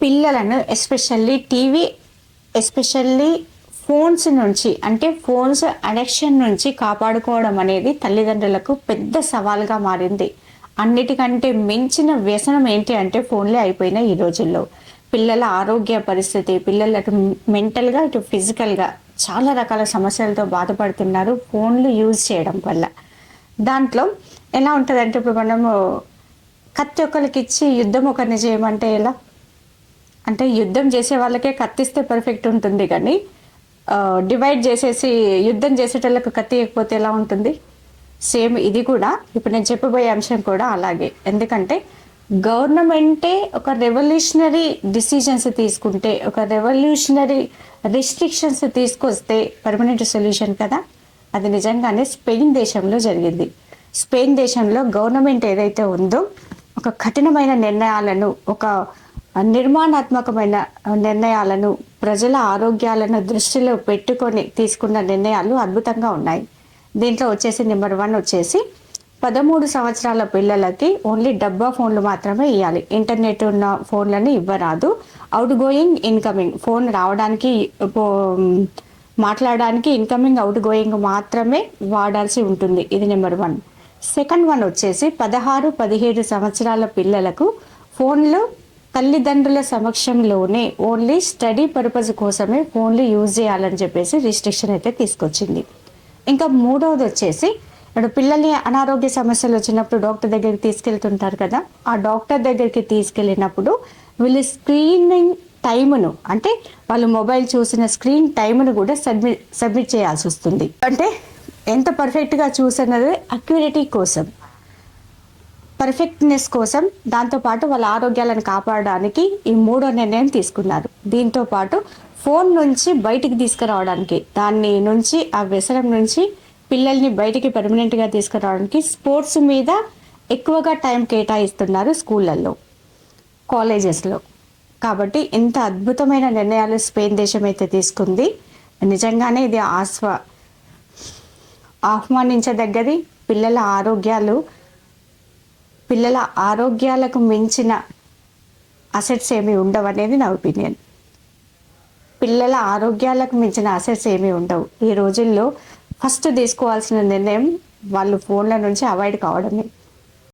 పిల్లలను especially TV especially phones నుంచి అంటే ఫోన్స్ అడిక్షన్ నుంచి కాపాడుకోవడం అనేది తల్లిదండ్రులకు పెద్ద సవాల్గా మారింది. అన్నిటికంటే మించిన వ్యసనం ఏంటి అంటే ఫోన్లే అయిపోయినాయి ఈ రోజుల్లో. పిల్లల ఆరోగ్య పరిస్థితి పిల్లలకు మెంటల్గా ఇటు ఫిజికల్గా చాలా రకాల సమస్యలతో బాధపడుతున్నారు ఫోన్లు యూజ్ చేయడం వల్ల. దాంట్లో ఎలా ఉంటుందంటే ఇప్పుడు మనము కత్తి ఒకరికి ఇచ్చి యుద్ధం ఒకరిని చేయమంటే ఎలా? అంటే యుద్ధం చేసే వాళ్ళకే కత్తిస్తే పర్ఫెక్ట్ ఉంటుంది కానీ డివైడ్ చేసేసి యుద్ధం చేసేటోళ్ళకు కత్తి ఇవ్వకపోతే ఎలా ఉంటుంది? సేమ్ ఇది కూడా. ఇప్పుడు నేను చెప్పబోయే అంశం కూడా అలాగే. ఎందుకంటే గవర్నమెంటే ఒక రెవల్యూషనరీ డిసిజన్స్ తీసుకుంటే ఒక రెవల్యూషనరీ రిస్ట్రిక్షన్స్ తీసుకొస్తే పర్మనెంట్ సొల్యూషన్ కదా? అది నిజంగానే స్పెయిన్ దేశంలో జరిగింది. స్పెయిన్ దేశంలో గవర్నమెంట్ ఏదైతే ఉందో ఒక కఠినమైన నిర్ణయాలను ఒక నిర్మాణాత్మకమైన నిర్ణయాలను ప్రజల ఆరోగ్యాలను దృష్టిలో పెట్టుకొని తీసుకున్న నిర్ణయాలు అద్భుతంగా ఉన్నాయి. దీంట్లో వచ్చేసి నెంబర్ వన్ వచ్చేసి పదమూడు సంవత్సరాల పిల్లలకి ఓన్లీ డబ్బా ఫోన్లు మాత్రమే ఇవ్వాలి ఇంటర్నెట్ ఉన్న ఫోన్లను ఇవ్వరాదు. అవుట్ గోయింగ్ ఇన్కమింగ్ ఫోన్ రావడానికి పో- మాట్లాడడానికి ఇన్కమింగ్ అవుట్ గోయింగ్ మాత్రమే వాడాల్సి ఉంటుంది. ఇది నెంబర్ వన్. సెకండ్ వన్ వచ్చేసి పదహారు పదిహేడు సంవత్సరాల పిల్లలకు ఫోన్లు తల్లిదండ్రుల సమక్షంలోనే ఓన్లీ స్టడీ పర్పస్ కోసమే ఫోన్లు యూజ్ చేయాలని చెప్పేసి రిస్ట్రిక్షన్ అయితే తీసుకొచ్చింది. ఇంకా మూడవది వచ్చేసి ఇప్పుడు పిల్లల్ని అనారోగ్య సమస్యలు వచ్చినప్పుడు డాక్టర్ దగ్గరికి తీసుకెళ్తుంటారు కదా ఆ డాక్టర్ దగ్గరికి తీసుకెళ్ళినప్పుడు వీళ్ళు స్క్రీనింగ్ టైమును అంటే వాళ్ళు మొబైల్ చూసిన స్క్రీన్ టైమును కూడా సబ్మిట్ సబ్మిట్ చేయాల్సి వస్తుంది. అంటే ఎంత పర్ఫెక్ట్గా చూసన్నది అక్యురేటీ కోసం. పర్ఫెక్ట్నెస్ కోసం దాంతోపాటు వాళ్ళ ఆరోగ్యాలను కాపాడడానికి ఈ మూడో నిర్ణయం తీసుకున్నారు. దీంతో పాటు ఫోన్ నుంచి బయటికి తీసుకురావడానికి దాన్ని నుంచి ఆ వ్యసనం నుంచి పిల్లల్ని బయటికి పర్మనెంట్గా తీసుకురావడానికి స్పోర్ట్స్ మీద ఎక్కువగా టైం కేటాయిస్తున్నారు స్కూళ్ళల్లో కాలేజెస్లో. కాబట్టి ఇంత అద్భుతమైన నిర్ణయాలు స్పెయిన్ దేశం అయితే తీసుకుంది. నిజంగానే ఇది ఆస్వా ఆహ్వానించదగ్గది. పిల్లల ఆరోగ్యాలు పిల్లల ఆరోగ్యాలకు మించిన అసెట్స్ ఏమీ ఉండవనేది నా ఒపీనియన్ పిల్లల ఆరోగ్యాలకు మించిన అసెట్స్ ఏమీ ఉండవు. ఈ రోజుల్లో ఫస్ట్ తీసుకోవాల్సిన నిర్ణయం వాళ్ళు ఫోన్ల నుంచి అవాయిడ్ కావడమే.